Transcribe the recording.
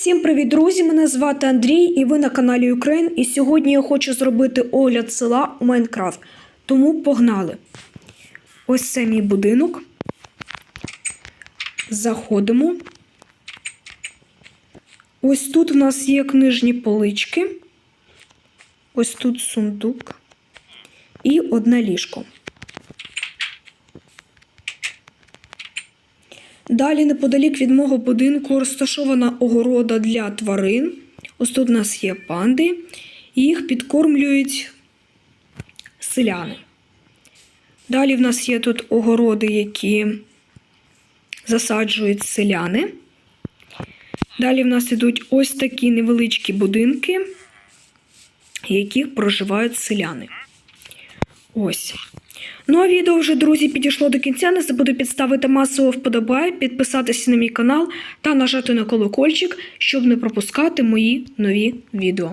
Всім привіт, друзі! Мене звати Андрій, і ви на каналі Ukraine. І сьогодні я хочу зробити огляд села у Майнкрафт. Тому погнали. Ось це мій будинок. Заходимо. Ось тут у нас є книжні полички. Ось тут сундук. І одне ліжко. Далі, неподалік від мого будинку, розташована огорода для тварин. Ось тут у нас є панди, їх підкормлюють селяни. Далі в нас є тут огороди, які засаджують селяни. Далі в нас йдуть ось такі невеличкі будинки, в яких проживають селяни. Ось. Ну а відео вже, друзі, підійшло до кінця. Не забуду підставити масово вподобай, підписатися на мій канал та нажати на колокольчик, щоб не пропускати мої нові відео.